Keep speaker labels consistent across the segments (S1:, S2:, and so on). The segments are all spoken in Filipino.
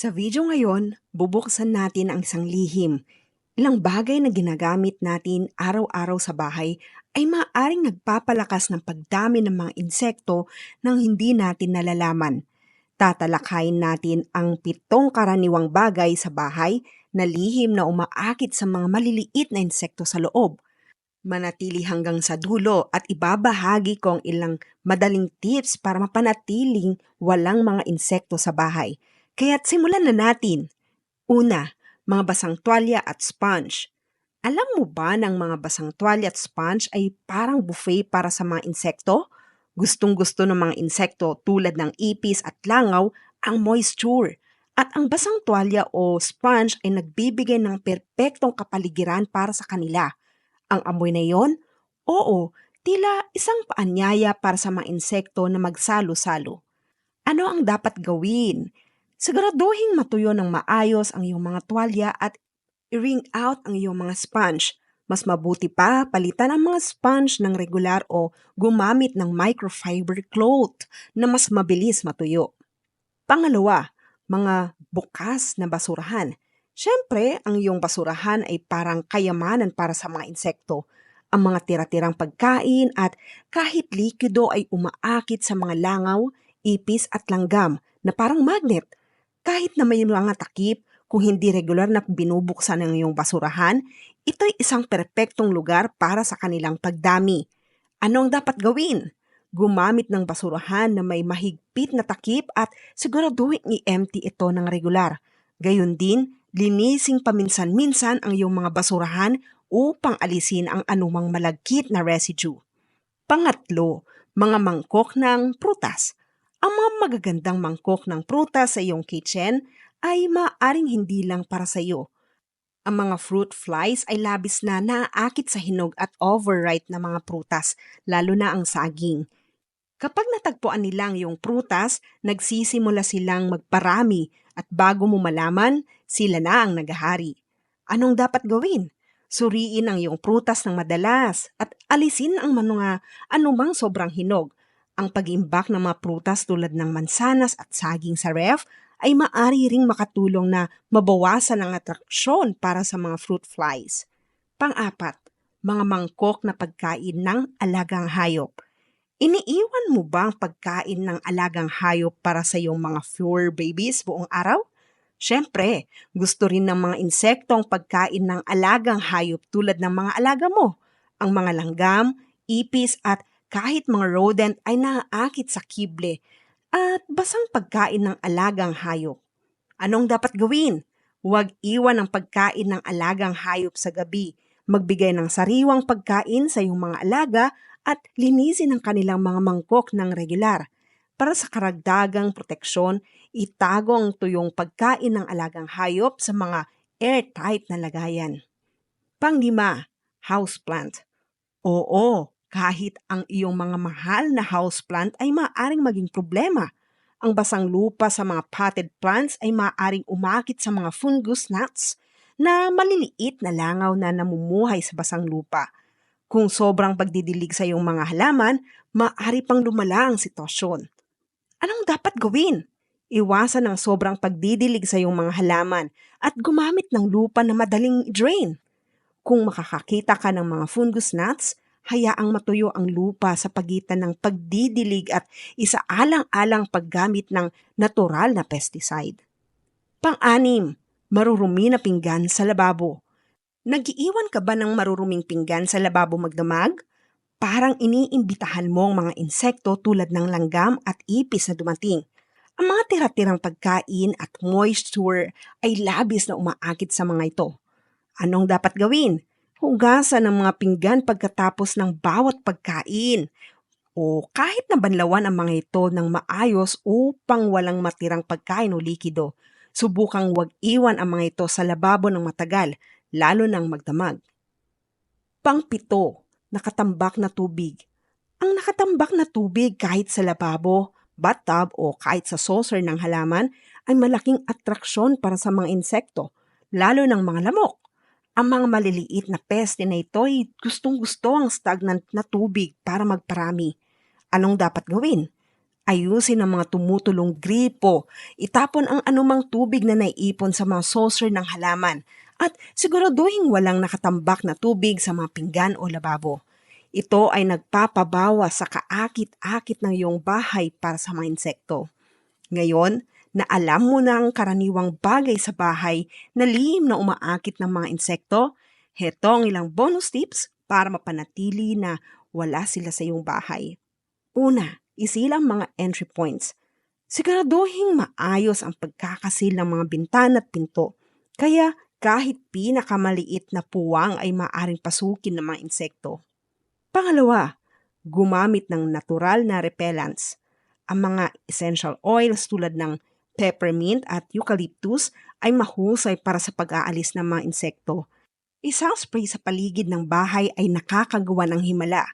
S1: Sa video ngayon, bubuksan natin ang isang lihim. Ilang bagay na ginagamit natin araw-araw sa bahay ay maaaring nagpapalakas ng pagdami ng mga insekto nang hindi natin nalalaman. Tatalakayin natin ang pitong karaniwang bagay sa bahay na lihim na umaakit sa mga maliliit na insekto sa loob. Manatili hanggang sa dulo at ibabahagi ko ang ilang madaling tips para mapanatiling walang mga insekto sa bahay. Kaya't simulan na natin. Una, mga basang tuwalya at sponge. Alam mo ba ng mga basang tuwalya at sponge ay parang buffet para sa mga insekto? Gustong-gusto ng mga insekto tulad ng ipis at langaw ang moisture. At ang basang tuwalya o sponge ay nagbibigay ng perpektong kapaligiran para sa kanila. Ang amoy na yon? Oo, tila isang paanyaya para sa mga insekto na magsalo-salo. Ano ang dapat gawin? Siguraduhin matuyo ng maayos ang iyong mga tuwalya at i-wring out ang iyong mga sponge. Mas mabuti pa, palitan ang mga sponge ng regular o gumamit ng microfiber cloth na mas mabilis matuyo. Pangalawa, mga bukas na basurahan. Siyempre, ang iyong basurahan ay parang kayamanan para sa mga insekto. Ang mga tira-tirang pagkain at kahit likido ay umaakit sa mga langaw, ipis at langgam na parang magnet. Kahit na may mga takip, kung hindi regular na binubuksan ng iyong basurahan, ito ay isang perpektong lugar para sa kanilang pagdami. Ano ang dapat gawin? Gumamit ng basurahan na may mahigpit na takip at siguraduhin i-empty ito ng regular. Gayon din, linising paminsan-minsan ang iyong mga basurahan upang alisin ang anumang malagkit na residue. Pangatlo, mga mangkok ng prutas. Ang mga magagandang mangkok ng prutas sa iyong kitchen ay maaring hindi lang para sa iyo. Ang mga fruit flies ay labis na naaakit sa hinog at overripe na mga prutas, lalo na ang saging. Kapag natagpuan nila ang iyong prutas, nagsisimula silang magparami at bago mo malaman, sila na ang nagahari. Anong dapat gawin? Suriin ang iyong prutas ng madalas at alisin ang mga anumang sobrang hinog. Ang pag-imbak ng mga prutas tulad ng mansanas at saging sa ref ay maari ring makatulong na mabawasan ang atraksyon para sa mga fruit flies. Pang-apat, mga mangkok na pagkain ng alagang hayop. Iniiwan mo ba ang pagkain ng alagang hayop para sa iyong mga fur babies buong araw? Siyempre, gusto rin ng mga insekto ang pagkain ng alagang hayop tulad ng mga alaga mo. Ang mga langgam, ipis at kahit mga rodent ay naaakit sa kible at basang pagkain ng alagang hayop. Anong dapat gawin? Huwag iwan ang pagkain ng alagang hayop sa gabi. Magbigay ng sariwang pagkain sa iyong mga alaga at linisin ang kanilang mga mangkok ng regular. Para sa karagdagang proteksyon, itago ang tuyong pagkain ng alagang hayop sa mga airtight na lagayan. Panglima, houseplant. Oo, kahit ang iyong mga mahal na houseplant ay maaaring maging problema. Ang basang lupa sa mga potted plants ay maaaring umakit sa mga fungus gnats na maliliit na langaw na namumuhay sa basang lupa. Kung sobrang pagdidilig sa iyong mga halaman, maaari pang lumala ang sitwasyon. Anong dapat gawin? Iwasan ang sobrang pagdidilig sa iyong mga halaman at gumamit ng lupa na madaling drain. Kung makakakita ka ng mga fungus gnats, hayaang matuyo ang lupa sa pagitan ng pagdidilig at isaalang-alang paggamit ng natural na pesticide. Pang-anim, marurumi na pinggan sa lababo. Nagiiwan ka ba ng maruruming pinggan sa lababo magdamag? Parang iniimbitahan mo ang mga insekto tulad ng langgam at ipis na dumating. Ang mga tira-tirang pagkain at moisture ay labis na umaakit sa mga ito. Anong dapat gawin? Hugasan ang mga pinggan pagkatapos ng bawat pagkain. O kahit na banlawan ang mga ito ng maayos upang walang matirang pagkain o likido. Subukang wag iwan ang mga ito sa lababo ng matagal lalo nang magdamag. Pangpito, nakatambak na tubig. Ang nakatambak na tubig kahit sa lababo, bathtub o kahit sa saucer ng halaman ay malaking atraksyon para sa mga insekto, lalo ng mga lamok. Ang mga maliliit na peste na ito ay gustong-gusto ang stagnant na tubig para magparami. Anong dapat gawin? Ayusin ang mga tumutulong gripo. Itapon ang anumang tubig na naiipon sa mga saucer ng halaman. At siguraduhin walang nakatambak na tubig sa mga pinggan o lababo. Ito ay nagpapabawa sa kaakit-akit ng iyong bahay para sa mga insekto. Ngayon, na alam mo na ang karaniwang bagay sa bahay na lihim na umaakit ng mga insekto, heto ang ilang bonus tips para mapanatili na wala sila sa iyong bahay. Una, isilang mga entry points. Siguraduhin maayos ang pagkakasil ng mga bintana at pinto. Kaya kahit pinakamaliit na puwang ay maaring pasukin ng mga insekto. Pangalawa, gumamit ng natural na repellents. Ang mga essential oils tulad ng peppermint at eucalyptus ay mahusay para sa pag-aalis ng mga insekto. Isang spray sa paligid ng bahay ay nakakagawa ng himala.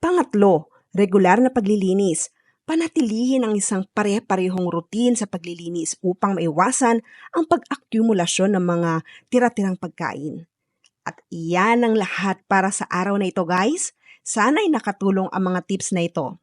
S1: Pangatlo, regular na paglilinis. Panatilihin ang isang pare-parehong routine sa paglilinis upang maiwasan ang pag-akumulasyon ng mga tira-tirang pagkain. At iyan ang lahat para sa araw na ito guys. Sana'y nakatulong ang mga tips na ito.